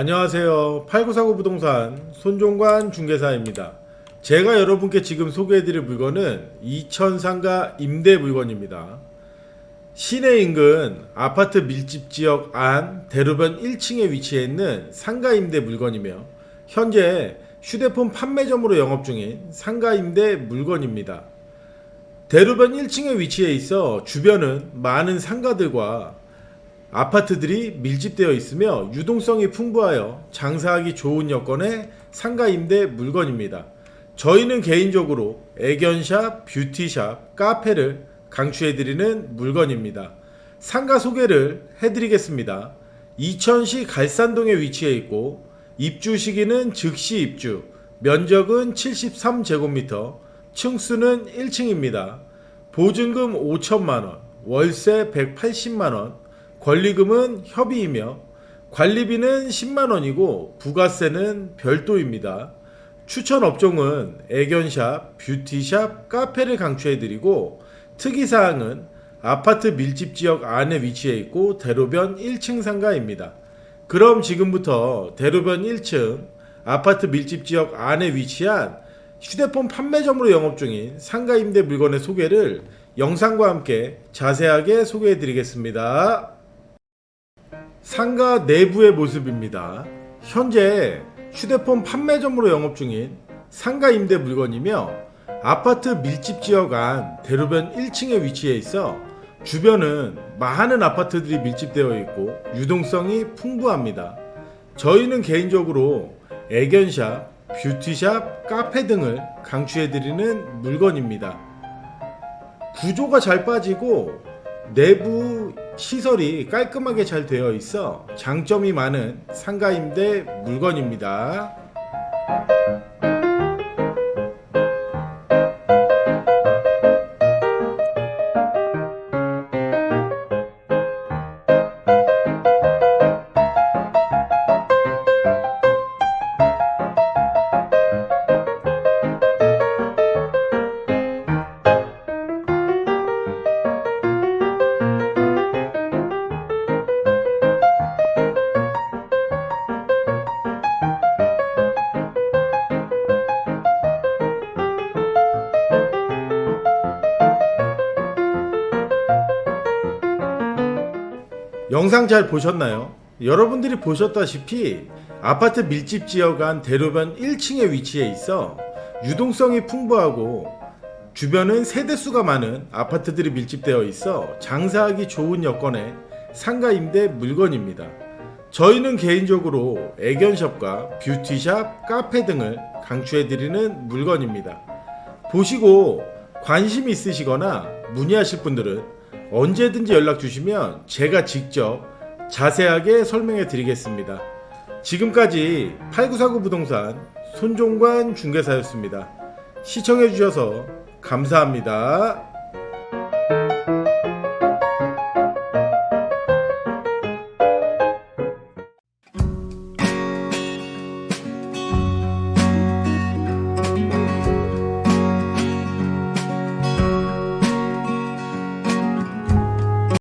안녕하세요. 8949 부동산 손종관 중개사입니다. 제가 여러분께 지금 소개해드릴 물건은 이천 상가 임대 물건입니다. 시내 인근 아파트 밀집 지역 안 대로변 1층에 위치해 있는 상가 임대 물건이며 현재 휴대폰 판매점으로 영업 중인 상가 임대 물건입니다. 대로변 1층에 위치해 있어 주변은 많은 상가들과 아파트들이 밀집되어 있으며 유동성이 풍부하여 장사하기 좋은 여건의 상가 임대 물건입니다. 저희는 개인적으로 애견샵, 뷰티샵, 카페를 강추해드리는 물건입니다. 상가 소개를 해드리겠습니다. 이천시 갈산동에 위치해 있고 입주 시기는 즉시 입주, 면적은 73제곱미터, 층수는 1층입니다. 보증금 5천만원, 월세 180만원, 권리금은 협의이며 관리비는 10만 원이고 부가세는 별도입니다. 추천 업종은 애견샵, 뷰티샵, 카페를 강추해드리고 특이사항은 아파트 밀집 지역 안에 위치해 있고 대로변 1층 상가입니다. 그럼 지금부터 대로변 1층 아파트 밀집 지역 안에 위치한 휴대폰 판매점으로 영업 중인 상가 임대 물건의 소개를 영상과 함께 자세하게 소개해 드리겠습니다. 상가 내부의 모습입니다. 현재 휴대폰 판매점으로 영업 중인 상가 임대 물건이며 아파트 밀집 지역 안 대로변 1층에 위치해 있어 주변은 많은 아파트들이 밀집되어 있고 유동성이 풍부합니다. 저희는 개인적으로 애견샵, 뷰티샵, 카페 등을 강추해드리는 물건입니다. 구조가 잘 빠지고 내부 시설이 깔끔하게 잘 되어 있어 장점이 많은 상가 임대 물건입니다. 영상 잘 보셨나요? 여러분들이 보셨다시피 아파트 밀집 지역 안 대로변 1층에 위치해 있어 유동성이 풍부하고 주변은 세대수가 많은 아파트들이 밀집되어 있어 장사하기 좋은 여건의 상가 임대 물건입니다. 저희는 개인적으로 애견샵과 뷰티샵, 카페 등을 강추해드리는 물건입니다. 보시고 관심 있으시거나 문의하실 분들은 언제든지 연락 주시면 제가 직접 자세하게 설명해 드리겠습니다. 지금까지 8949 부동산 손종관 중개사였습니다. 시청해 주셔서 감사합니다.